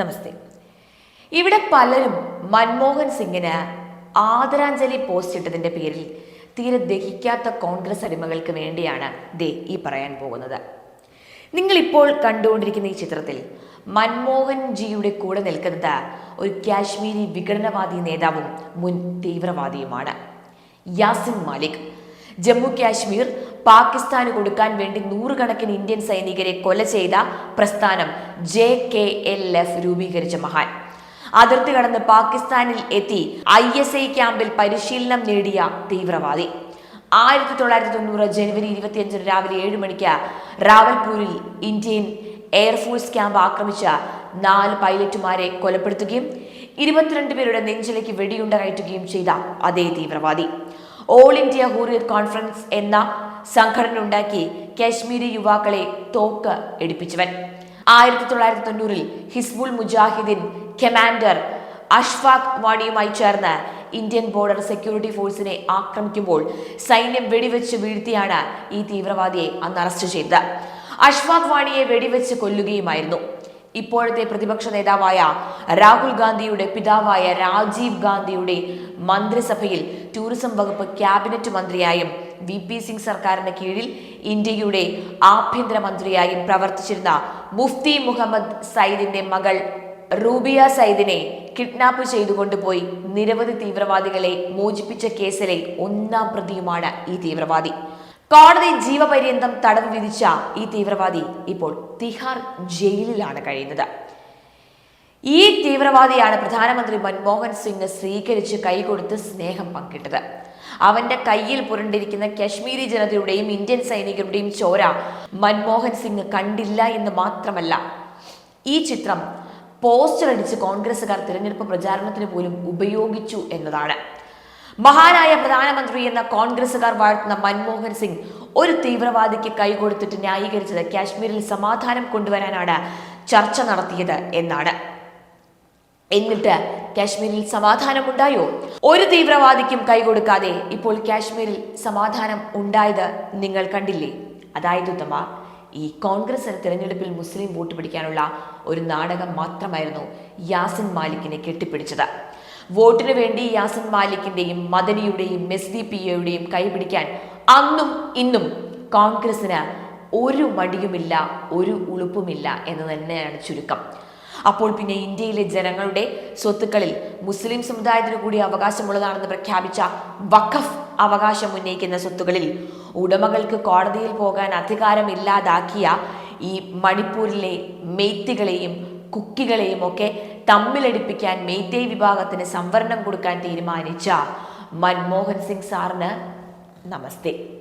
നമസ്തേ. ഇവിടെ പലരും മൻമോഹൻ സിംഗിന് ആദരാഞ്ജലി പോസ്റ്റ് ഇട്ടതിന്റെ പേരിൽ തീരെ ദഹിക്കാത്ത കോൺഗ്രസ് അടിമകൾക്ക് വേണ്ടിയാണ് ദേ ഈ പറയാൻ പോകുന്നത്. നിങ്ങളിപ്പോൾ കണ്ടുകൊണ്ടിരിക്കുന്ന ഈ ചിത്രത്തിൽ മൻമോഹൻ ജിയുടെ കൂടെ നിൽക്കുന്നത് ഒരു കാശ്മീരി വിഘടനവാദി നേതാവും മുൻ തീവ്രവാദിയുമാണ്. യാസിൻ മാലിക്. ജമ്മു കാശ്മീർ പാകിസ്ഥാന് കൊടുക്കാൻ വേണ്ടി നൂറുകണക്കിന് ഇന്ത്യൻ സൈനികരെ കൊല ചെയ്ത പ്രസ്ഥാനം ജെ കെ എൽ എഫ് രൂപീകരിച്ച മഹാൻ. അതിർത്തി കടന്ന് പാകിസ്ഥാനിൽ എത്തി ഐ എസ് ഐ ക്യാമ്പിൽ പരിശീലനം നേടിയ തീവ്രവാദി. ആയിരത്തി തൊള്ളായിരത്തി തൊണ്ണൂറ് ജനുവരി ഇരുപത്തിയഞ്ചിന് രാവിലെ ഏഴ് മണിക്ക് റാവൽപൂരിൽ ഇന്ത്യൻ എയർഫോഴ്സ് ക്യാമ്പ് ആക്രമിച്ച നാല് പൈലറ്റുമാരെ കൊലപ്പെടുത്തുകയും ഇരുപത്തിരണ്ട് പേരുടെ നെഞ്ചിലേക്ക് വെടിയുണ്ട ചെയ്ത അതേ തീവ്രവാദി. ഓൾ ഇന്ത്യ ഹൂറിയർ കോൺഫറൻസ് എന്ന സംഘടന ഉണ്ടാക്കി കാശ്മീരി യുവാക്കളെ തോക്ക് എടുപ്പിച്ചവൻ. ആയിരത്തി തൊള്ളായിരത്തി തൊണ്ണൂറിൽ ഹിസ്ബുൾ മുജാഹിദ്ദീൻ കമാൻഡർ അഷ്ഫാഖ് വാണിയുമായി ചേർന്ന് ഇന്ത്യൻ ബോർഡർ സെക്യൂരിറ്റി ഫോഴ്സിനെ ആക്രമിക്കുമ്പോൾ സൈന്യം വെടിവെച്ച് വീഴ്ത്തിയാണ് ഈ തീവ്രവാദിയെ അന്ന് അറസ്റ്റ് ചെയ്തത്. അഷ്ഫാഖ് വാണിയെ വെടിവെച്ച് കൊല്ലുകയുമായിരുന്നു. ഇപ്പോഴത്തെ പ്രതിപക്ഷ നേതാവായ രാഹുൽ ഗാന്ധിയുടെ പിതാവായ രാജീവ് ഗാന്ധിയുടെ മന്ത്രിസഭയിൽ ടൂറിസം വകുപ്പ് ക്യാബിനറ്റ് മന്ത്രിയായും വി പി സിംഗ് സർക്കാരിന് കീഴിൽ ഇന്ത്യയുടെ ആഭ്യന്തരമന്ത്രിയായും പ്രവർത്തിച്ചിരുന്ന മുഫ്തി മുഹമ്മദ് സയ്യിദിന്റെ മകൾ റൂബിയ സയ്യിദിനെ കിഡ്നാപ്പ് ചെയ്തുകൊണ്ടുപോയി നിരവധി തീവ്രവാദികളെ മോചിപ്പിച്ച കേസിലെ ഒന്നാം പ്രതിയുമാണ് ഈ തീവ്രവാദി. കോടതി ജീവപര്യന്തം തടവ് വിധിച്ച ഈ തീവ്രവാദി ഇപ്പോൾ തിഹാർ ജയിലിലാണ് കഴിയുന്നത്. ഈ തീവ്രവാദിയാണ് പ്രധാനമന്ത്രി മൻമോഹൻ സിംഗ് സ്വീകരിച്ച് കൈകൊടുത്ത് സ്നേഹം പങ്കിട്ടത്. അവന്റെ കയ്യിൽ പുരണ്ടിരിക്കുന്ന കശ്മീരി ജനതയുടെയും ഇന്ത്യൻ സൈനികരുടെയും ചോര മൻമോഹൻ സിംഗ് കണ്ടില്ല എന്ന് മാത്രമല്ല. ഈ ചിത്രം പോസ്റ്റർ അടിച്ച് കോൺഗ്രസുകാർ തിരഞ്ഞെടുപ്പ് പ്രചാരണത്തിന് പോലും ഉപയോഗിച്ചു എന്നതാണ്. മഹാനായ പ്രധാനമന്ത്രി എന്ന കോൺഗ്രസുകാർ വാഴ്ത്തുന്ന മൻമോഹൻ സിംഗ് ഒരു തീവ്രവാദിക്ക് കൈകൊടുത്തിട്ട് ന്യായീകരിച്ചത് കാശ്മീരിൽ സമാധാനം കൊണ്ടുവരാനാണ് ചർച്ച നടത്തിയത് എന്നാണ്. എന്നിട്ട് കാശ്മീരിൽ സമാധാനം ഉണ്ടായോ ഒരു തീവ്രവാദിക്കും കൈകൊടുക്കാതെ ഇപ്പോൾ കാശ്മീരിൽ സമാധാനം ഉണ്ടായത് നിങ്ങൾ കണ്ടില്ലേ? അതായത് ഉത്തമ ഈ കോൺഗ്രസിന് തിരഞ്ഞെടുപ്പിൽ മുസ്ലിം വോട്ട് പിടിക്കാനുള്ള ഒരു നാടകം മാത്രമായിരുന്നു യാസിൻ മാലിക്കിനെ കെട്ടിപ്പിടിച്ചത്. വോട്ടിനു വേണ്ടി യാസിൻ മാലിക്കിന്റെയും മദനിയുടെയും എസ് ഡി പി എയുടെയും കൈപിടിക്കാൻ അന്നും ഇന്നും കോൺഗ്രസിന് ഒരു മടിയുമില്ല ഒരു ഉളുപ്പുമില്ല എന്ന് തന്നെയാണ് ചുരുക്കം. അപ്പോൾ പിന്നെ ഇന്ത്യയിലെ ജനങ്ങളുടെ സ്വത്തുക്കളിൽ മുസ്ലിം സമുദായത്തിന് കൂടി അവകാശമുള്ളതാണെന്ന് പ്രഖ്യാപിച്ച വഖഫ് അവകാശം ഉന്നയിക്കുന്ന സ്വത്തുക്കളിൽ ഉടമകൾക്ക് കോടതിയിൽ പോകാൻ അധികാരമില്ലാതാക്കിയ ഈ മണിപ്പൂരിലെ മെയ്ത്തികളെയും കുക്കികളെയും ഒക്കെ തമ്മിലടിപ്പിക്കാൻ മെയ്തേ വിഭാഗത്തിന് സംവരണം കൊടുക്കാൻ തീരുമാനിച്ച മൻമോഹൻ സിംഗ് സാറിന് നമസ്തേ.